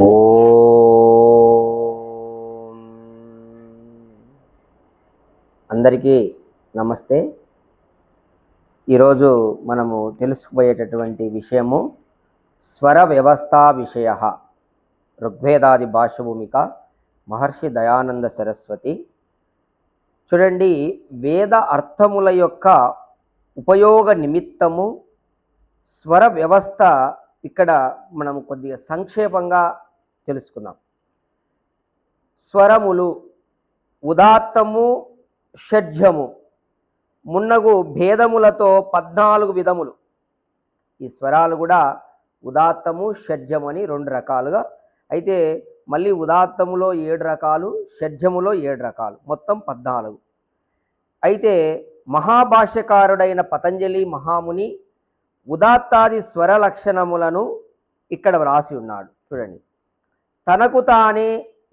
ఓ. అందరికీ నమస్తే. ఈరోజు మనము తెలుసుకుపోయేటటువంటి విషయము స్వర వ్యవస్థా విషయ ఋగ్వేదాది భాషభూమిక మహర్షి దయానంద సరస్వతి. చూడండి వేద అర్థముల యొక్క ఉపయోగ నిమిత్తము స్వర వ్యవస్థ ఇక్కడ మనం కొద్దిగా సంక్షేపంగా తెలుసుకుందాం. స్వరములు ఉదాత్తము షడ్జము మున్నగు భేదములతో పద్నాలుగు విధములు. ఈ స్వరాలు కూడా ఉదాత్తము షడ్జము అని రెండు రకాలుగా. అయితే మళ్ళీ ఉదాత్తములో ఏడు రకాలు షడ్జములో ఏడు రకాలు. మొత్తం పద్నాలుగు. అయితే మహాభాష్యకారుడైన పతంజలి మహాముని ఉదాత్తాది స్వర లక్షణములను ఇక్కడ వ్రాసి ఉన్నాడు. చూడండి. తనకు తానే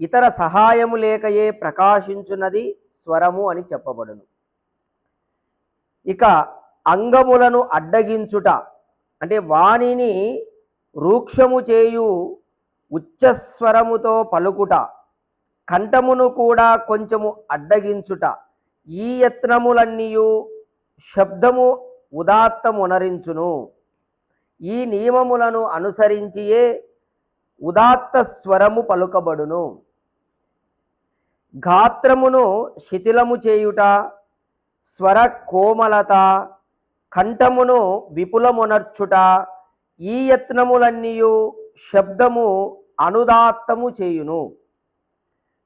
ఇతర సహాయము లేకయే ప్రకాశించున్నది స్వరము అని చెప్పబడును. ఇక అంగములను అడ్డగించుట అంటే వాణిని రూక్షము చేయు ఉచ్చస్వరముతో పలుకుట కంఠమును కూడా కొంచెము అడ్డగించుట ఈ యత్నములన్నీయు శబ్దము ఉదాత్తమునరించును. ఈ నియమములను అనుసరించియే ఉదాత్త స్వరము పలుకబడును. గాత్రమును శిథిలము చేయుట స్వర కోమలత కంఠమును విపులమునర్చుట ఈ యత్నములన్నీయు శబ్దము అనుదాత్తము చేయును.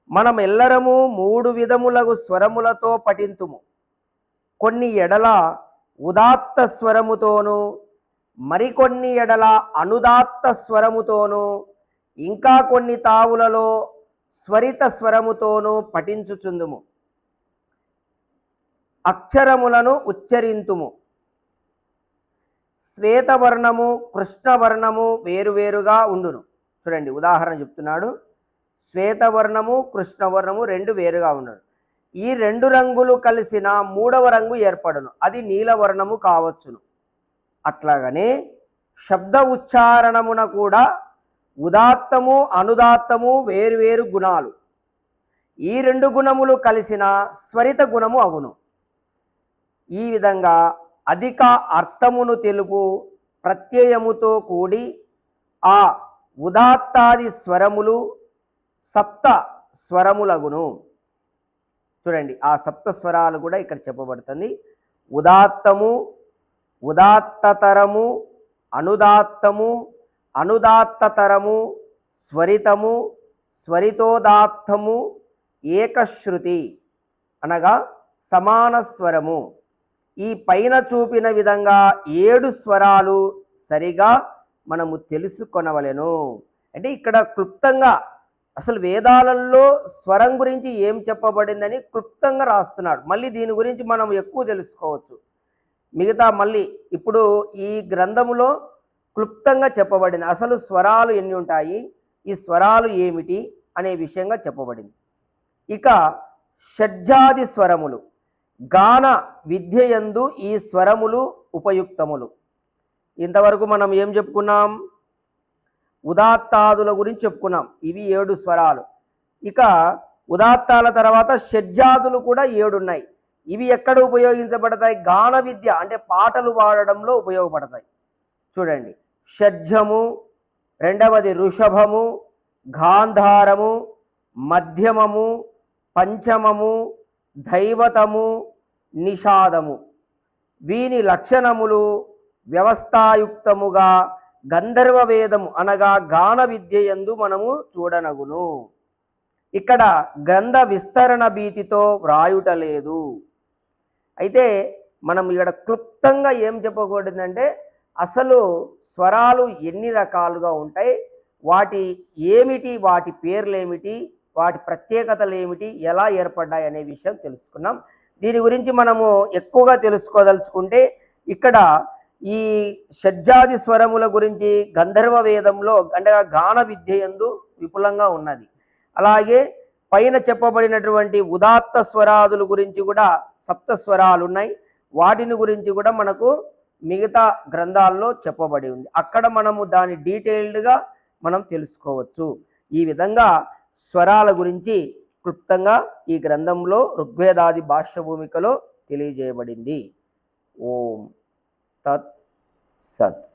మనమెల్లరము మూడు విధములగు స్వరములతో పఠింతుము. కొన్ని ఎడల ఉదాత్త స్వరముతోనూ మరికొన్ని ఎడల అనుదాత్త స్వరముతోనూ ఇంకా కొన్ని తావులలో స్వరిత స్వరముతోనూ పఠించుచుందుము. అక్షరములను ఉచ్చరింతుము. శ్వేతవర్ణము కృష్ణవర్ణము వేరువేరుగా ఉండును. చూడండి ఉదాహరణ చెప్తున్నాడు. శ్వేతవర్ణము కృష్ణవర్ణము రెండు వేరుగా ఉండను. ఈ రెండు రంగులు కలిసిన మూడవ రంగు ఏర్పడును. అది నీలవర్ణము కావచ్చును. అట్లాగనే శబ్ద ఉచ్చారణమున కూడా ఉదాత్తము అనుదాత్తము వేరువేరు గుణాలు. ఈ రెండు గుణములు కలిసిన స్వరిత గుణము అగును ఈ విధంగా అధిక అర్థమును తెలుపు ప్రత్యయముతో కూడి ఆ ఉదాత్తాది స్వరములు సప్త స్వరములగును. చూడండి ఆ సప్త స్వరాలు కూడా ఇక్కడ చెప్పబడుతుంది. ఉదాత్తము ఉదాత్తతరము అనుదాత్తము అనుదాత్తతరము స్వరితము స్వరితోదాత్తము ఏకశ్రుతి అనగా సమాన స్వరము. ఈ పైన చూపిన విధంగా ఏడు స్వరాలు సరిగా మనము తెలుసుకొనవలెను. అంటే ఇక్కడ క్లుప్తంగా అసలు వేదాలలో స్వరం గురించి ఏం చెప్పబడిందని క్లుప్తంగా రాస్తున్నాడు. మళ్ళీ దీని గురించి మనం ఎక్కువ తెలుసుకోవచ్చు. మిగతా మళ్ళీ ఇప్పుడు ఈ గ్రంథములో క్లుప్తంగా చెప్పబడింది. అసలు స్వరాలు ఎన్ని ఉంటాయి? ఈ స్వరాలు ఏమిటి? అనే విషయంగా చెప్పబడింది. ఇక షడ్జాది స్వరములు. గాన విద్యయందు ఈ స్వరములు ఉపయుక్తములు. ఇంతవరకు మనం ఏం చెప్పుకున్నాం? ఉదాత్తాదుల గురించి చెప్పుకున్నాం. ఇవి ఏడు స్వరాలు. ఇక ఉదాత్తాల తర్వాత షడ్జాదులు కూడా ఏడున్నాయి. ఇవి ఎక్కడ ఉపయోగించబడతాయి? గాన విద్య అంటే పాటలు పాడడంలో ఉపయోగపడతాయి. చూడండి. షడ్జము రెండవది ఋషభము గాంధారము మధ్యమము పంచమము దైవతము నిషాదము. వీని లక్షణములు వ్యవస్థాయుక్తముగా గంధర్వ వేదము అనగా గాన విద్య ఎందు మనము చూడనగును. ఇక్కడ గంధ విస్తరణ భీతితో వ్రాయుట లేదు. అయితే మనం ఇక్కడ క్లుప్తంగా ఏం చెప్పకూడదంటే అసలు స్వరాలు ఎన్ని రకాలుగా ఉంటాయి? వాటి ఏమిటి? వాటి పేర్లేమిటి? వాటి ప్రత్యేకతలు ఏమిటి ఎలా ఏర్పడ్డాయి అనే విషయం తెలుసుకున్నాం. దీని గురించి మనము ఎక్కువగా తెలుసుకోదలుచుకుంటే ఇక్కడ ఈ షడ్జాది స్వరముల గురించి గంధర్వ వేదంలో అంటే గాన విద్య ఎందు విపులంగా ఉన్నది. అలాగే పైన చెప్పబడినటువంటి ఉదాత్త స్వరాదుల గురించి కూడా సప్త స్వరాలు ఉన్నాయి వాటిని గురించి కూడా మనకు మిగతా గ్రంథాల్లో చెప్పబడి ఉంది. అక్కడ మనము దాని డీటెయిల్డ్గా మనం తెలుసుకోవచ్చు. ఈ విధంగా స్వరాల గురించి క్లుప్తంగా ఈ గ్రంథంలో ఋగ్వేదాది భాష్య భూమికలో తెలియజేయబడింది. ఓం తత్ సత్.